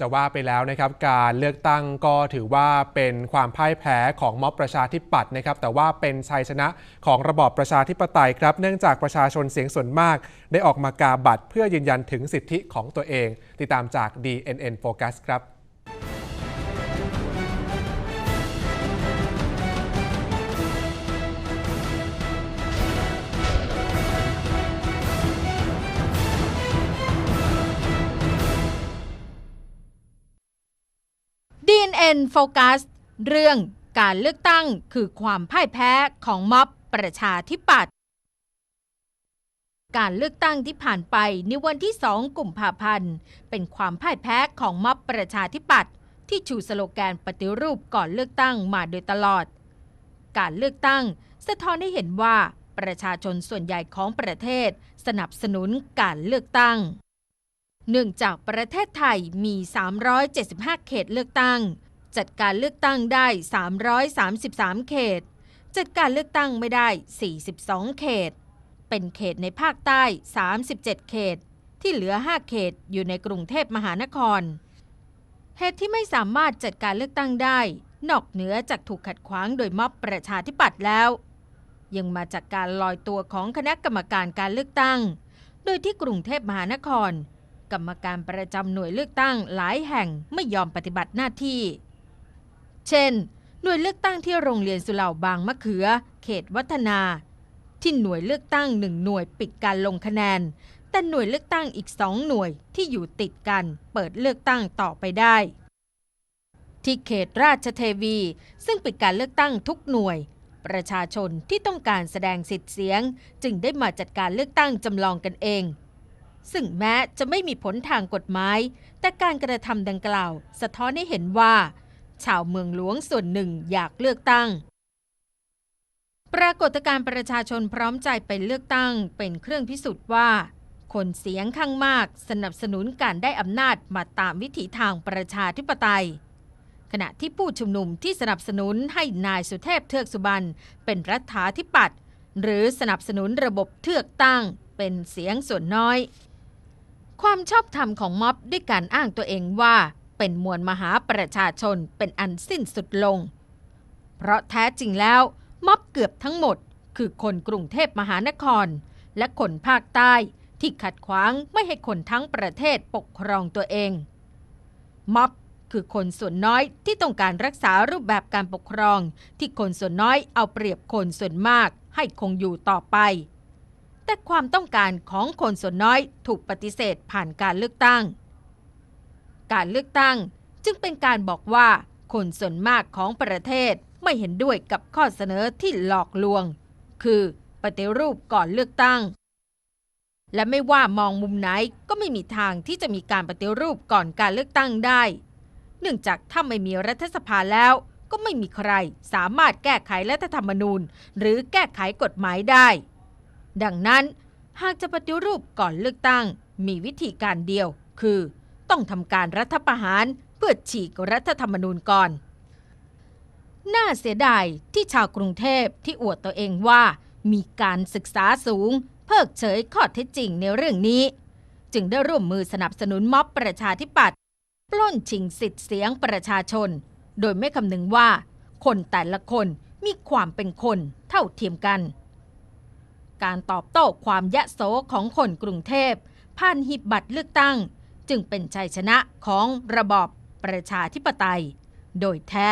จะว่าไปแล้วนะครับการเลือกตั้งก็ถือว่าเป็นความพ่ายแพ้ของม็อบประชาธิปัตย์นะครับแต่ว่าเป็นชัยชนะของระบอบประชาธิปไตยครับ เนื่องจากประชาชนเสียงส่วนมาก ได้ออกมากาบัตรเพื่อยืนยันถึงสิทธิของตัวเอง ติดตามจาก DNN Focus ครับ DNN Focus เรื่องการเลือกตั้งคือความพ่ายแพ้ของม็อบประชาธิปัตย์การเลือกตั้งที่ผ่านไปในวันที่ 2 กุมภาพันธ์ เป็นความพ่ายแพ้ของม็อบประชาธิปัตย์ที่ชูสโลแกนปฏิรูปก่อนเลือกตั้งมาโดยตลอด การเลือกตั้งสะท้อนให้เห็นว่าประชาชนส่วนใหญ่ของประเทศสนับสนุนการเลือกตั้ง เนื่องจากประเทศไทยมี 375 เขตเลือกตั้ง จัดการเลือกตั้งได้ 333 เขต จัดการเลือกตั้งไม่ได้ 42 เขต เป็นเขตในภาคใต้ 37 เขต ที่เหลือ 5 เขตอยู่ในกรุงเทพมหานคร เหตุที่ไม่สามารถจัดการเลือกตั้งได้ นอกเหนือจากถูกขัดขวางโดยม็อบประชาธิปัตย์แล้ว ยังมาจากการลอยตัวของคณะกรรมการการเลือกตั้ง โดยที่กรุงเทพมหานคร กรรมการประจำหน่วยเลือกตั้งหลายแห่งไม่ยอมปฏิบัติหน้าที่ เช่น หน่วยเลือกตั้งที่โรงเรียนสุเหร่าบางมะเขือ เขตวัฒนา ที่หน่วยเลือกตั้งหนึ่งหน่วยปิดการลงคะแนน แต่หน่วยเลือกตั้งอีกสองหน่วยที่อยู่ติดกันเปิดเลือกตั้งต่อไปได้ ที่เขตราชเทวี ซึ่งปิดการเลือกตั้งทุกหน่วยประชาชนที่ต้องการแสดงสิทธิ์เสียง จึงได้มาจัดการเลือกตั้งจำลองกันเอง ซึ่งแม้จะไม่มีผลทางกฎหมาย แต่การกระทำดังกล่าว สะท้อนให้เห็นว่า ชาวเมืองหลวงส่วนหนึ่งอยากเลือกตั้ง ปรากฏการณ์ประชาชนพร้อมใจไปเลือกตั้ง เป็นเครื่องพิสูจน์ว่า คนเสียงข้างมากสนับสนุนการได้อำนาจมาตามวิถีทางประชาธิปไตย ขณะที่ผู้ชุมนุมที่สนับสนุนให้นายสุเทพเทือกสุบรรณเป็นรัฐาธิปัตย์หรือสนับสนุนระบบเทือกตั้งเป็นเสียงส่วนน้อย ความชอบธรรมของม็อบด้วยการอ้างตัวเองว่า เป็นมวลมหาประชาชนเป็นอันสิ้นสุดลง เพราะแท้จริงแล้ว ม็อบเกือบทั้งหมด คือคนกรุงเทพมหานคร และคนภาคใต้ที่ขัดขวางไม่ให้คนทั้งประเทศปกครองตัวเอง ม็อบคือคนส่วนน้อยที่ต้องการรักษารูปแบบการปกครอง ที่คนส่วนน้อยเอาเปรียบคนส่วนมากให้คงอยู่ต่อไป แต่ความต้องการของคนส่วนน้อยถูกปฏิเสธผ่านการเลือกตั้ง การเลือกตั้งจึงเป็นการบอกว่าคนส่วนมากของประเทศไม่เห็นด้วยกับข้อเสนอที่หลอกลวง คือปฏิรูปก่อนเลือกตั้ง และไม่ว่ามองมุมไหนก็ไม่มีทางที่จะมีการปฏิรูปก่อนการเลือกตั้งได้ เนื่องจากถ้าไม่มีรัฐสภาแล้ว ก็ไม่มีใครสามารถแก้ไขรัฐธรรมนูญ หรือแก้ไขกฎหมายได้ ดังนั้น หากจะปฏิรูปก่อนเลือกตั้ง มีวิธีการเดียว คือ ต้องทำการรัฐประหารเพื่อฉีกรัฐธรรมนูญก่อน น่าเสียดายที่ชาวกรุงเทพที่อวดตัวเองว่า มีการศึกษาสูง เพิกเฉยข้อเท็จจริงในเรื่องนี้ จึงได้ร่วมมือสนับสนุนม็อบประชาธิปัตย์ปล้นชิงสิทธิ์เสียงประชาชน โดยไม่คำนึงว่า คนแต่ละคนมีความเป็นคนเท่าเทียมกัน การตอบโต้ความยะโสของคนกรุงเทพผ่านหีบบัตรเลือกตั้ง จึงเป็นชัยชนะของระบอบประชาธิปไตย โดยแท้